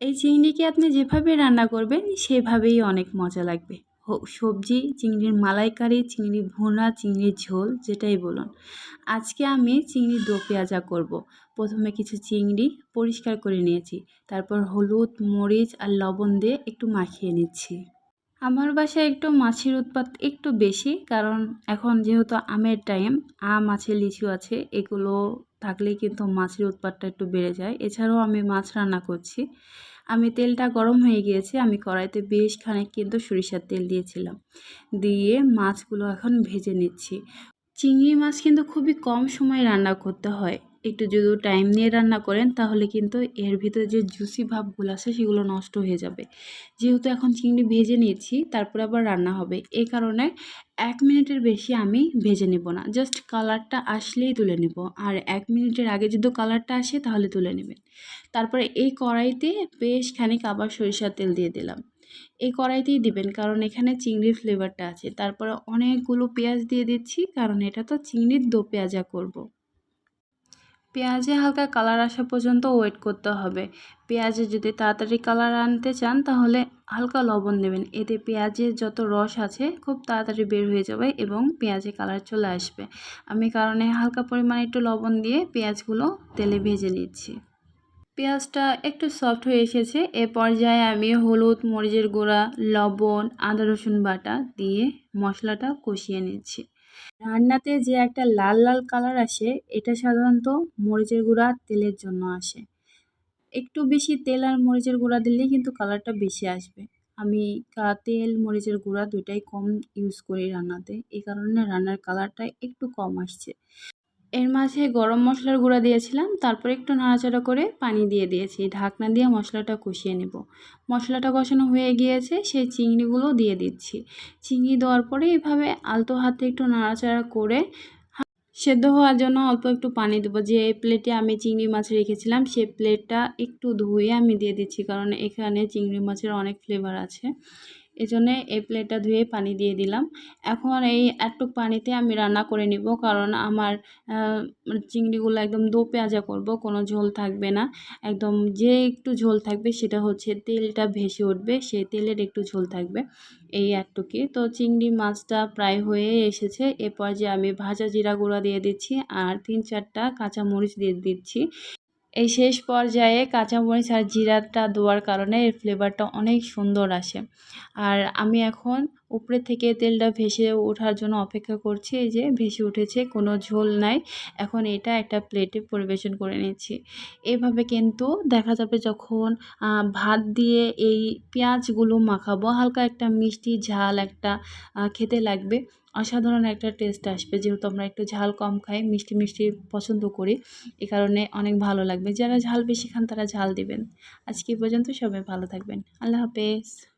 এই চিংড়িকে আপনি যেভাবে রান্না করবেন, সেভাবেই অনেক মজা লাগবে। সবজি, চিংড়ির মালাইকারি, চিংড়ি ভুনা, চিংড়ির ঝোল, যেটাই বলুন। আজকে আমি চিংড়ির দো পেঁয়াজা করব। প্রথমে কিছু চিংড়ি পরিষ্কার করে নিয়েছি। তারপর হলুদ, মরিচ আর লবণ দিয়ে একটু মাখিয়ে নিচ্ছি। আমার বাসায় একটু মাছের উৎপাদ একটু বেশি, কারণ এখন যেহেতু আমের টাইম আম আছে, লিচু আছে, এগুলো থাকলেই কিন্তু মাছের উৎপাদটা একটু বেড়ে যায়। এছাড়াও আমি মাছ রান্না করছি। আমি তেলটা গরম হয়ে গিয়েছে, আমি কড়াইতে বেশ খানিক কিন্তু সরিষার তেল দিয়েছিলাম। দিয়ে মাছগুলো এখন ভেজে নিচ্ছি। চিংড়ি মাছ কিন্তু খুবই কম সময় রান্না করতে হয়। একটু যদি টাইম নিয়ে রান্না করেন, তাহলে কিন্তু এর ভিতরে যে জুসি ভাবগুলো আছে, সেগুলো নষ্ট হয়ে যাবে। যেহেতু এখন চিংড়ি ভেজে নিয়েছি, তারপরে আবার রান্না হবে। এই কারণে এক মিনিটের বেশি আমি ভেজে নেব না। জাস্ট কালারটা আসলেই তুলে নেব। আর এক মিনিটের আগে যদি কালারটা আসে, তাহলে তুলে নেবেন। তারপরে এই কড়াইতে বেশ খানিক আবার সরিষার তেল দিয়ে দিলাম। এই কড়াইতেই দিবেন, কারণ এখানে চিংড়ির ফ্লেভারটা আছে। তারপরে অনেকগুলো পেঁয়াজ দিয়ে দিচ্ছি, কারণ এটা তো চিংড়ির দো পেঁয়াজা করব। পেঁয়াজে হালকা কালার আসা পর্যন্ত ওয়েট করতে হবে। পেঁয়াজে যদি তাড়াতাড়ি কালার আনতে চান, তাহলে হালকা লবণ দেবেন। এতে পেঁয়াজের যত রস আছে, খুব তাড়াতাড়ি বের হয়ে যাবে এবং পেঁয়াজে কালার চলে আসবে। আমি কারণে হালকা পরিমাণে একটু লবণ দিয়ে পেঁয়াজগুলো তেলে ভেজে নিচ্ছি। পেঁয়াজটা একটু সফট হয়ে এসেছে। এ পর্যায়ে আমি হলুদ, মরিচের গুঁড়া, লবণ, আদা রসুন বাটা দিয়ে মশলাটা কষিয়ে নিচ্ছি। রান্নাতে যে একটা লাল লাল কালার আসে, এটা সাধারণত মরিচের গুঁড়া তেলের জন্য আসে। একটু বেশি তেল আর মরিচের গুঁড়া দিলেই কিন্তু কালারটা বেশি আসবে। আমি তেল, মরিচের গুঁড়া দুটাই কম ইউজ করি রান্নাতে। এই কারণে রান্নার কালারটা একটু কম আসছে। এর মাঝে গরম মশলার গুঁড়া দিয়েছিলাম, তারপর একটু নাড়াচাড়া করে পানি দিয়ে দিয়েছি। ঢাকনা দিয়ে মশলাটা কষিয়ে নেব। মশলাটা কষানো হয়ে গিয়েছে, সেই চিংড়িগুলো দিয়ে দিচ্ছি। চিংড়ি দেওয়ার পরে এভাবে আলতো হাতে একটু নাড়াচাড়া করে সেদ্ধ হওয়ার জন্য অল্প একটু পানি দেবো। যে প্লেটে আমি চিংড়ি মাছ রেখেছিলাম সেই প্লেটটা একটু ধুয়ে আমি দিয়ে দিচ্ছি, কারণ এখানে চিংড়ি মাছের অনেক ফ্লেভার আছে। এজন্যে এই প্লেটটা ধুয়ে পানি দিয়ে দিলাম। এখন এই একটু পানিতে আমি রান্না করে নিব কারণ আমার চিংড়িগুলো একদম দো পেঁয়াজা করব, কোনো ঝোল থাকবে না। একদম যে একটু ঝোল থাকবে সেটা হচ্ছে তেলটা ভেসে উঠবে, সেই তেলের একটু ঝোল থাকবে এই একটুকি তো চিংড়ি মাছটা প্রায় হয়ে এসেছে এ পর্যায়ে আমি ভাজা জিরা গুঁড়া দিয়ে দিচ্ছি আর তিন চারটা কাঁচা মরিচ দিয়ে দিচ্ছি। এই শেষ পর্যায়ে কাঁচামরিচ আর জিরাটা দেওয়ার কারণে এর ফ্লেভারটা অনেক সুন্দর আসে। আর আমি এখন উপরে থেকে তেলটা ভেসে ওঠার জন্য অপেক্ষা করছি, এই যে ভেসে উঠেছে, কোনো ঝোল নাই। এখন এটা একটা প্লেটে পরিবেশন করে নিচ্ছি। এভাবে কিন্তু দেখা যাবে যখন ভাত দিয়ে এই পেঁয়াজগুলো মাখাবো, হালকা একটা মিষ্টি ঝাল একটা খেতে লাগবে। অসাধারণ একটা টেস্ট আসবে। যেহেতু আমরা একটু ঝাল কম খাই, মিষ্টি মিষ্টি পছন্দ করি, এ কারণে অনেক ভালো লাগবে। যারা ঝাল বেশি খান তারা ঝাল দিবেন। আজকে পর্যন্ত সবাই ভালো থাকবেন। আল্লাহ হাফেজ।